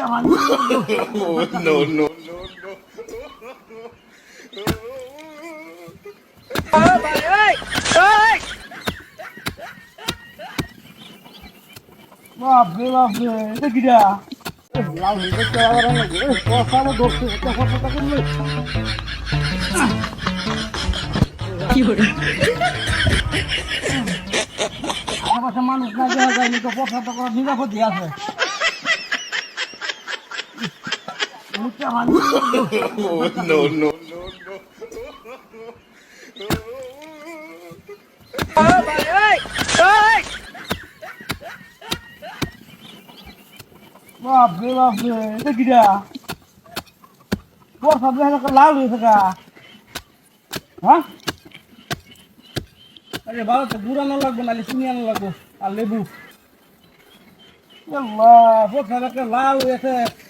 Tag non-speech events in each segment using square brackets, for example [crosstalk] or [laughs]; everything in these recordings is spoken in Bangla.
[laughs] Oh, no, no, no, no. বাপরে বাপরে এটা কিটা লাল হইতে চলা করে নাকি কষানো ধরছে একটা কষাটা করলে আশেপাশে মানুষ না দেওয়া যায়নি তো আছে। No, no, no, no. বাপরে বাপরে এটা কিটা বর্ষা দেখা যাচ্ছে লাল হয়ে থাকা হ্যাঁ আরে ভালো তো গুড়ানো লাগবে নাহলে চিনি আনো লাগবে আর লেবু লাল হয়েছে সব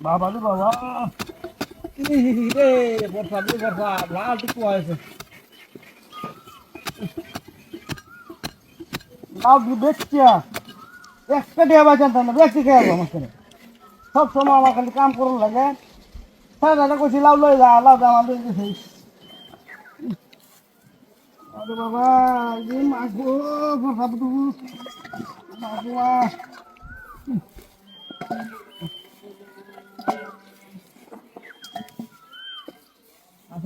বাবা রে বাবা। রে বর্ষা রে বর্ষা লাল টিকু আছে লাউ দিয়ে বেচছিয়া একটা দিয়ে বাঁচান না বেশি খেয়ে যাব আমার সব সময় আমার খালি কাম করুন লাগে। হ্যাঁ দাদা কইছি লাউ লই যা লাউ দা আমার লই দিছি আরে বাবা এই মাগো মাগো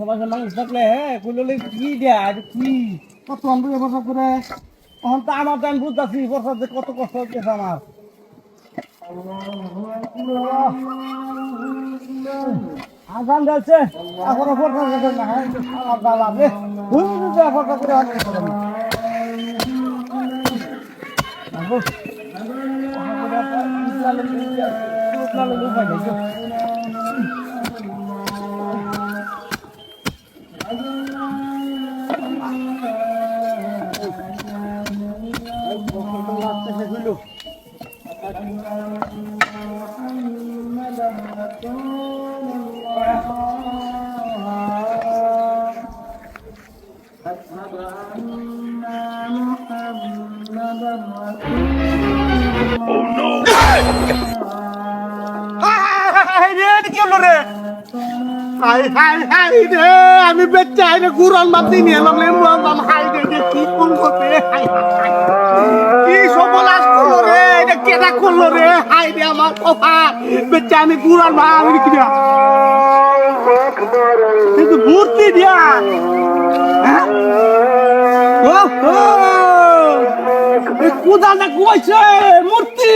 আশেপাশে মানুষ থাকলে হ্যাঁ কি দেয়া এটা কি কত আনব বসা করে এখন তো আমার টাইম বুঝতেছি বর্ষা যে কত কষ্ট হচ্ছে আমার আগান যাচ্ছে এখনও বর্ষা যেতে না হ্যাঁ আমার দাদা রে হুম বর্ষা করে অনেক আমি বেচা আইনে গুরন মাতি নিয়ে এলাম রে মাম হাই রে রে, কি করব রে করল রে হাই রে আমার কপাল বেচে আমি গুড়ার মা আমি কিন্তু মূর্তি দিয়া মূর্তি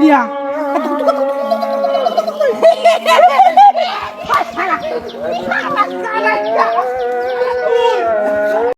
দিয়া